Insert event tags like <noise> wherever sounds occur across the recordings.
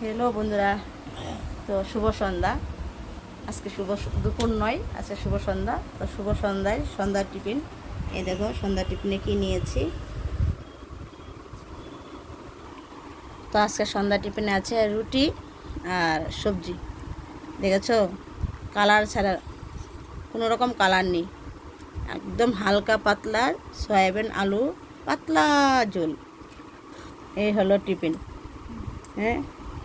Hello বন্ধুরা, তো শুভ সন্ধ্যা। আজকে শুভ দুপুর নয়, আজকে শুভ সন্ধ্যা। তো শুভ সন্ধ্যায় সন্ধ্যার টিফিন। এই দেখো সন্ধ্যার টিফিনে কি নিয়েছি? তো আজকে সন্ধ্যা টিফিনে আছে রুটি আর সবজি। দেখেছ? কালার ছাড়া কোনো রকম কালার নেই। একদম হালকা পাতলা সয়াবিন আলু, পাতলা ঝোল। এই হলো টিফিন। হ্যাঁ?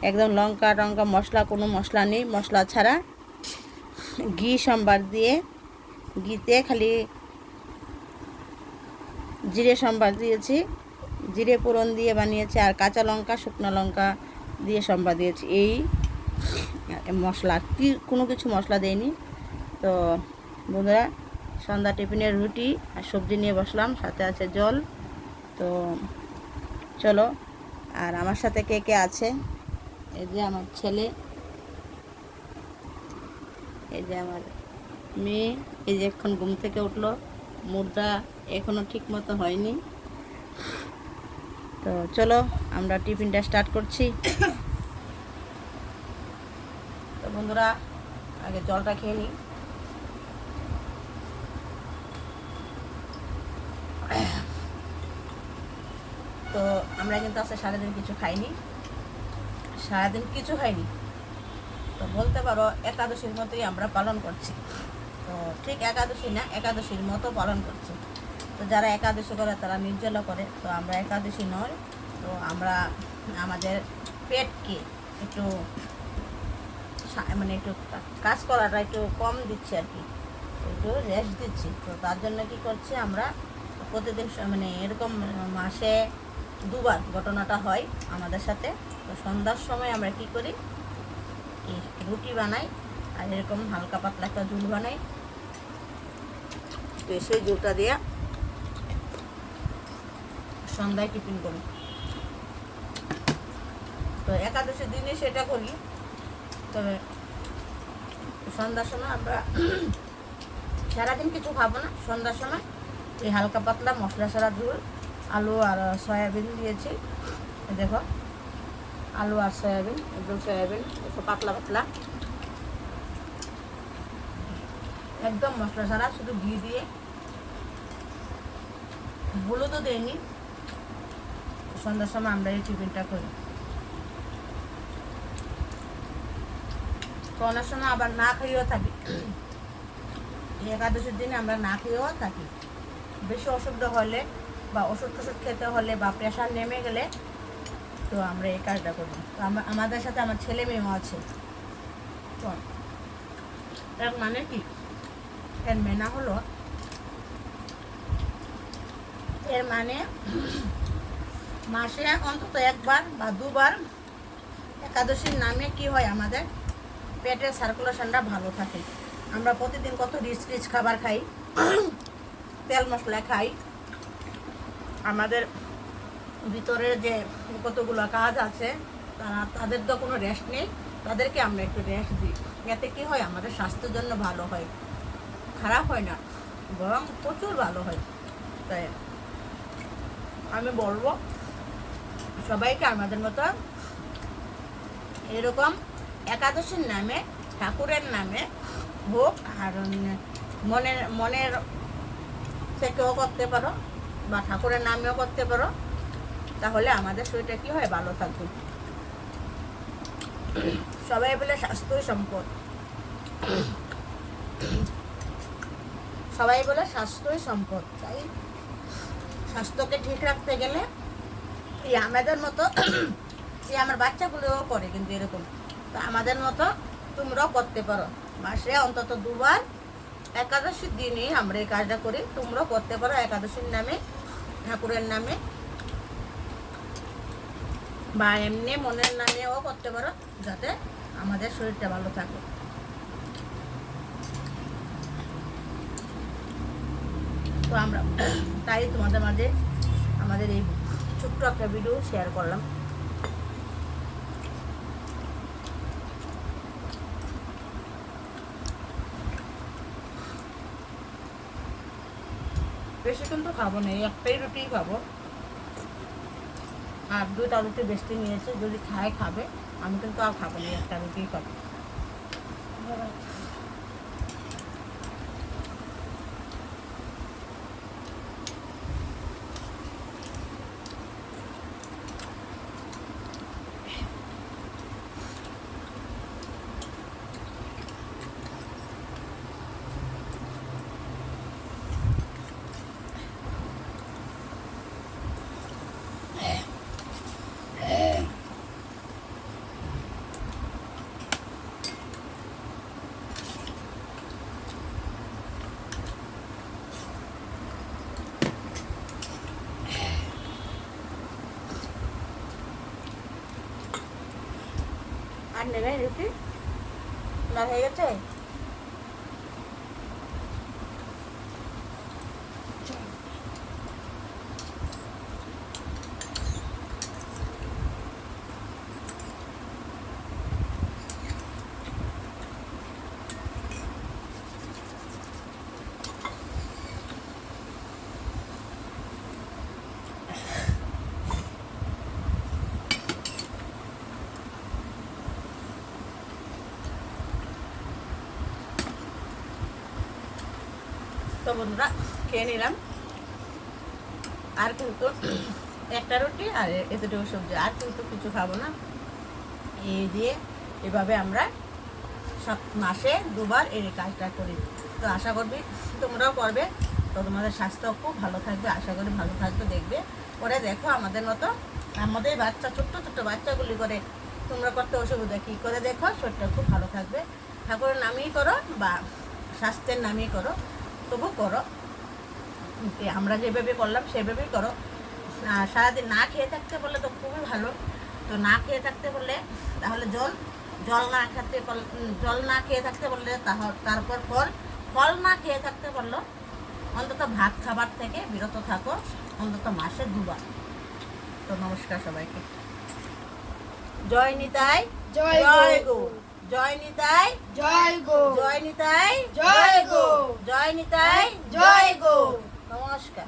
একদম লঙ্কা টঙ্কা মশলা, কোনো মশলা নেই। মশলা ছাড়া ঘি, সম্বার দিয়ে, ঘিতে খালি জিরে সম্বার দিয়েছি। জিরে পোড়ন দিয়ে বানিয়েছি আর কাঁচা লঙ্কা, শুকনো লঙ্কা দিয়ে সম্বার দিয়েছি। এই মশলা কি কোনো কিছু মশলা দেয়নি তো বন্ধুরা, সন্ধ্যা টিফিনের রুটি আর সবজি নিয়ে বসলাম, সাথে আছে জল। তো চলো, আর আমার সাথে কে কে আছে? এই যে আমার ছেলে, এই যে আমার মেয়ে, এই যে এখন ঘুম থেকে উঠল, মুদ্রা এখনও ঠিক মতো হয়নি। তো চলো, আমরা টিফিনটা স্টার্ট করছি। তো বন্ধুরা, আগে জলটা খেয়ে নিই। তো আমরা কিন্তু আজকে সারাদিন কিছু খাইনি। সারাদিন কিছু খাইনি তো বলতে পারো, একাদশীর মতোই আমরা পালন করছি। তো ঠিক একাদশী না, একাদশীর মতো পালন করছি। তো যারা একাদশী করে, তারা নির্জলা করে। তো আমরা একাদশী নয়, তো আমরা আমাদের পেটকে একটু মানে একটু কাজ করাটা একটু কম দিচ্ছি আর কি। একটু রেস্ট দিচ্ছি। তো তার জন্য কি করছি আমরা, প্রতিদিন মানে এরকম মাসে দুবার ঘটনাটা হয় আমাদের সাথে। তো সন্ধ্যার সময় আমরা কি করি? রুটি বানাই, আর এরকম হালকা পাতলা একটা জুল বানাই। তো সেই জুলটা দিয়ে সন্ধ্যায় টিফিন করি। তো একাদশীর দিনে সেটা করি। তবে সন্ধ্যার সময় আমরা <clears throat> সারাদিন কিছু খাব না। সন্ধ্যার সময় এই হালকা পাতলা মশলা সারা ঝুল, আলু আর সয়াবিন দিয়েছি। দেখো। আলু আর সয়াবিন, একদম সয়াবিন, একটু পাতলা পাতলা। একদম মশলা ছাড়া, শুধু ঘি দিয়ে। হলুদও দেয়নি সন্ধ্যার সময় আমরা এই টিফিনটা করি। তো সময় আবার না খেয়েও থাকি। একাদশীর দিনে আমরা না খেয়েও থাকি। বেশি অসুবিধা হলে বা ওষুধ টষুধ খেতে হলে বা প্রেশার নেমে গেলে তো আমরা এই কাজটা করব। তো আমাদের সাথে আমার ছেলে মেয়েও আছে। তো এর মানে কি? এর মেনা হলো। এর মানে মাসে অন্তত একবার বা দুবার একাদশীর নামে কি হয় আমাদের পেটের সার্কুলেশনটা ভালো থাকে। আমরা প্রতিদিন কত রিচ রিচ খাবার খাই তেল মশলা খাই। আমাদের ভিতরের যে কতগুলো কাজ আছে, তারা, তাদের তো কোনো রেস্ট নেই। তাদেরকে আমরা একটু রেস্ট দিই। এতে কি হয়, আমাদের স্বাস্থ্যের জন্য ভালো হয়। খারাপ হয় না, বরং প্রচুর ভালো হয়। তাই আমি বলব, সবাইকে আমাদের মতো এরকম একাদশীর নামে, ঠাকুরের নামে হোক, আর মনের মনের থেকেও করতে পারো, বা ঠাকুরের নামেও করতে পারো। তাহলে আমাদের শরীরটা কি হয়? ভালো থাকবে। সবাই বলে স্বাস্থ্যই সম্পদ। সবাই বলে স্বাস্থ্যই সম্পদ। তাই স্বাস্থ্যকে ঠিক রাখতে গেলে এই আমাদের মতো <coughs> এই আমার বাচ্চাগুলোও করে কিন্তু এরকম। তো আমাদের মতো তোমরাও করতে পারো। মাসে অন্তত দুবার একাদশীর দিনে আমরা এই কাজটা করি। তোমরাও করতে পারো একাদশীর নামে, ঠাকুরের নামে। বা এমনি মনের নামেও করতে পারো, যাতে আমাদের শরীরটা ভালো থাকে। তো আমরা তাই তোমাদের মাঝে আমাদের এই ছোট্ট একটা ভিডিও শেয়ার করলাম। বেশি কিন্তু খাব না, এই একটাই রুটি খাব। আর দুইটা রুটি বেশি নিয়েছে, যদি খায়, খাবে। আমি কিন্তু আর খাব না একটা রুটি খাব। আর নেবে রুটি না হয়ে গেছে? তো বন্ধুরা, খেয়ে নিলাম। আর কিন্তু একটা রুটি আর এতটুকু সবজি, আর কিন্তু কিছু খাব না। এই দিয়ে এভাবে আমরা সব মাসে দুবার এই কাজটা করি। তো আশা করবি তোমরাও করবে। তো তোমাদের স্বাস্থ্য খুব ভালো থাকবে। আশা করি ভালো থাকবে, দেখবে। পরে দেখো আমাদের মতো, আমাদের বাচ্চা, ছোট্ট ছোট্ট বাচ্চাগুলি করে তোমরা করতে অসুবিধা কী করে দেখো? শরীরটা খুব ভালো থাকবে। ঠাকুরের নামেই করো বা স্বাস্থ্যের নামেই করো। তবু করো। আমরা যেভাবে করলাম সেভাবেই করো। সারাদিন না খেয়ে থাকতে বললে তো খুবই ভালো। তো না খেয়ে থাকতে বললে তাহলে জল জল না খেতে জল না খেয়ে থাকতে বললে তারপর ফল ফল না খেয়ে থাকতে পারল অন্তত ভাত খাবার থেকে বিরত থাকো অন্তত মাসে দুবার। তো নমস্কার সবাইকে। জয় নিতাই জয় জয় গো। জয় নিতাই। জয় গো। জয় নিতাই। জয় গো। জয় নিতাই। জয় গো। নমস্কার।